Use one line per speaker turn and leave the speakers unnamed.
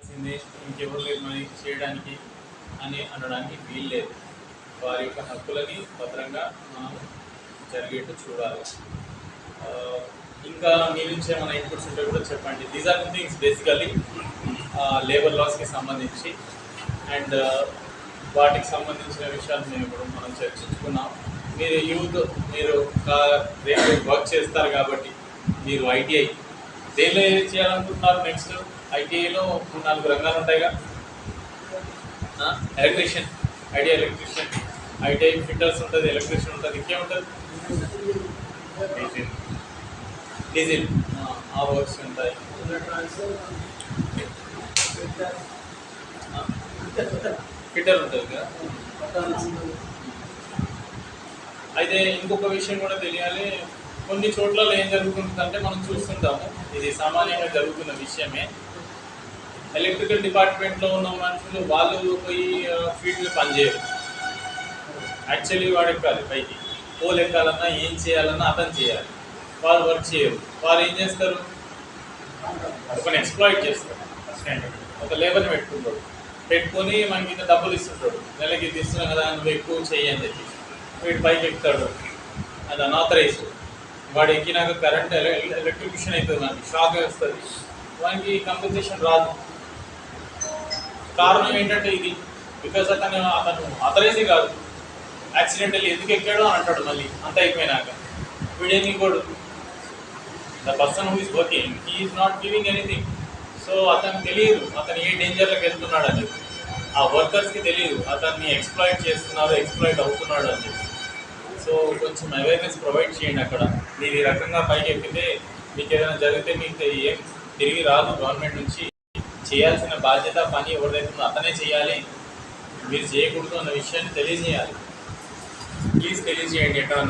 చేసింది ఇంకెవరు లేదు చేయడానికి అని అనడానికి వీలు లేదు వారి యొక్క హక్కులని భద్రంగా మనం జరిగేట్టు చూడాలి. ఇంకా మీ నుంచి ఏమైనా ఇన్పుట్స్ ఉంటే కూడా చెప్పండి. These are things basically labour లాస్కి సంబంధించి. అండ్ వాటికి సంబంధించిన విషయాలు మేము ఇప్పుడు మనం చర్చించుకున్నాం. మీరు యూత్ మీరు రేపు వర్క్ చేస్తారు కాబట్టి మీరు ఐటీఐ. దేనిలో ఏది చేయాలనుకుంటున్నారు నెక్స్ట్ ఐటీఐలో మూడు నాలుగు రంగాలు ఉంటాయిగా. Electrician ITI electrician. ITI fitters ఉంటుంది ఎలక్ట్రీషియన్ ఉంటుంది ఇంకేముంటుంది? డీజిల్. డీజిల్. ఆ వర్క్స్ ఉంటాయి. ఫిట్టర్ ఉంటుంది కదా అయితే ఇంకొక విషయం కూడా తెలియాలి. కొన్ని చోట్ల ఏం జరుగుతుందంటే మనం చూస్తుంటాము. ఇది సామాన్యంగా జరుగుతున్న విషయమే. ఎలక్ట్రికల్ డిపార్ట్మెంట్లో ఉన్న మనుషులు వాళ్ళు పోయి ఫీల్డ్లో పనిచేయరు. యాక్చువల్లీ వాడు ఎక్కాలి పైకి. పోల్ ఎక్కాలన్నా ఏం చేయాలన్నా అతను చేయాలి. వాళ్ళు వర్క్ చేయరు వారు ఏం చేస్తారు? ఒక ఎక్స్ప్లాయిట్ చేస్తారు ఒక లేబర్ని పెట్టుకుంటాడు. పెట్టుకొని మనకి ఇంత డబ్బులు ఇస్తుంటాడు. నెలకి ఇది ఇస్తున్నాం కదా నువ్వు ఎక్కువ చెయ్యి అని చెప్పి. వీడు పైకి ఎక్కుతాడు. అది అనాథరైజ్ వాడు ఎక్కినాక కరెంట్ ఎలక్ట్రిక్యూషన్ అవుతుంది మనకి. షాక్ వస్తుంది. వానికి కంపెన్సేషన్ రాదు. కారణం ఏంటంటే ఇది? బికాస్ అతను అతను ఆథరైజ్ కాదు. యాక్సిడెంటల్ ఎందుకు ఎక్కాడో అని అంటాడు మళ్ళీ. అంత అయిపోయినాక. వీడేమి కూడా the person who is working he not giving anything so అతనికి తెలియదు. అతను ఏ డేంజర్లోకి వెళ్తున్నాడు అని చెప్పి ఆ వర్కర్స్కి తెలియదు. అతన్ని ఎక్స్ప్లాయిట్ చేస్తున్నారు ఎక్స్ప్లాయిట్ అవుతున్నాడు అని చెప్పి. సో కొంచెం అవేర్నెస్ ప్రొవైడ్ చేయండి అక్కడ. మీరు ఈ రకంగా పైకి ఎక్కితే మీకు ఏదైనా జరిగితే మీకు ఏం తిరిగి రాదు. గవర్నమెంట్ నుంచి చేయాల్సిన బాధ్యత పని ఎవరిదైతే ఉందో అతనే చేయాలి. మీరు చేయకూడదు అన్న విషయాన్ని తెలియజేయాలి. ప్లీజ్ తెలియజేయండి ఎక్కడ